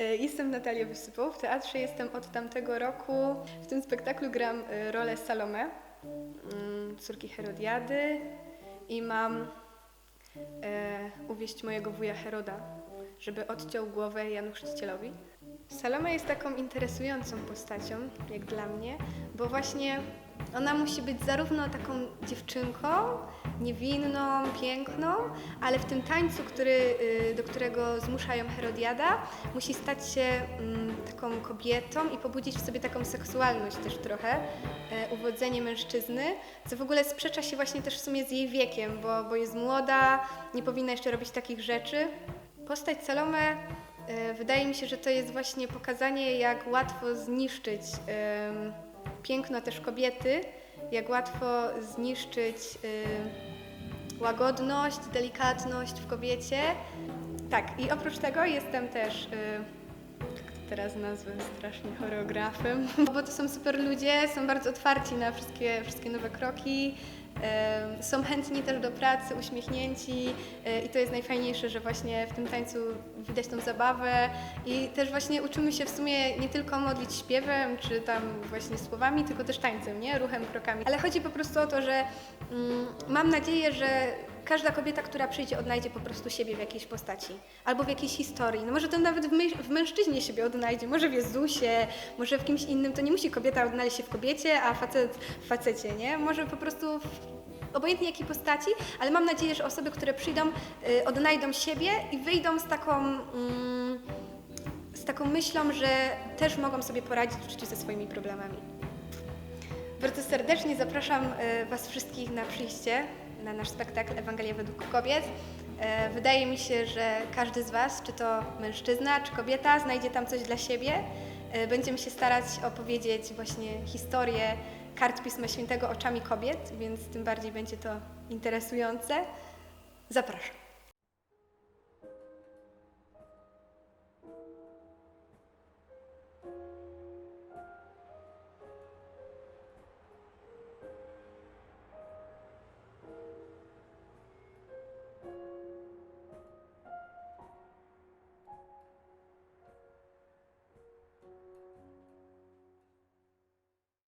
E, Jestem Natalia Wysypow. W teatrze jestem od tamtego roku. W tym spektaklu gram e, rolę Salome, mm, córki Herodiady i mam e, uwieść mojego wuja Heroda, żeby odciął głowę Janu Chrzcicielowi. Salome jest taką interesującą postacią, jak dla mnie, bo właśnie ona musi być zarówno taką dziewczynką, niewinną, piękną, ale w tym tańcu, który, y, do którego zmusza ją Herodiada, musi stać się mm, taką kobietą i pobudzić w sobie taką seksualność też trochę, e, uwodzenie mężczyzny, co w ogóle sprzecza się właśnie też w sumie z jej wiekiem, bo, bo jest młoda, nie powinna jeszcze robić takich rzeczy. Postać Salome wydaje mi się, że to jest właśnie pokazanie, jak łatwo zniszczyć piękno też kobiety, jak łatwo zniszczyć łagodność, delikatność w kobiecie. Tak, i oprócz tego jestem też, teraz nazwę, strasznie choreografem, bo to są super ludzie, są bardzo otwarci na wszystkie, wszystkie nowe kroki. Są chętni też do pracy, uśmiechnięci e, i to jest najfajniejsze, że właśnie w tym tańcu widać tą zabawę i też właśnie uczymy się w sumie nie tylko modlić śpiewem czy tam właśnie słowami, tylko też tańcem, nie? Ruchem, krokami. Ale chodzi po prostu o to, że mm, mam nadzieję, że każda kobieta, która przyjdzie, odnajdzie po prostu siebie w jakiejś postaci albo w jakiejś historii. No może to nawet w, w mężczyźnie siebie odnajdzie, może w Jezusie, może w kimś innym. To nie musi kobieta odnaleźć się w kobiecie, a facet w facecie, nie? Może po prostu w obojętnie jakiej postaci, ale mam nadzieję, że osoby, które przyjdą, y, odnajdą siebie i wyjdą z taką, mm, z taką myślą, że też mogą sobie poradzić w życiu ze swoimi problemami. Bardzo serdecznie zapraszam y, Was wszystkich na przyjście na nasz spektakl Ewangelia według kobiet. E, Wydaje mi się, że każdy z Was, czy to mężczyzna, czy kobieta, znajdzie tam coś dla siebie. E, Będziemy się starać opowiedzieć właśnie historię kart Pisma Świętego oczami kobiet, więc tym bardziej będzie to interesujące. Zapraszam.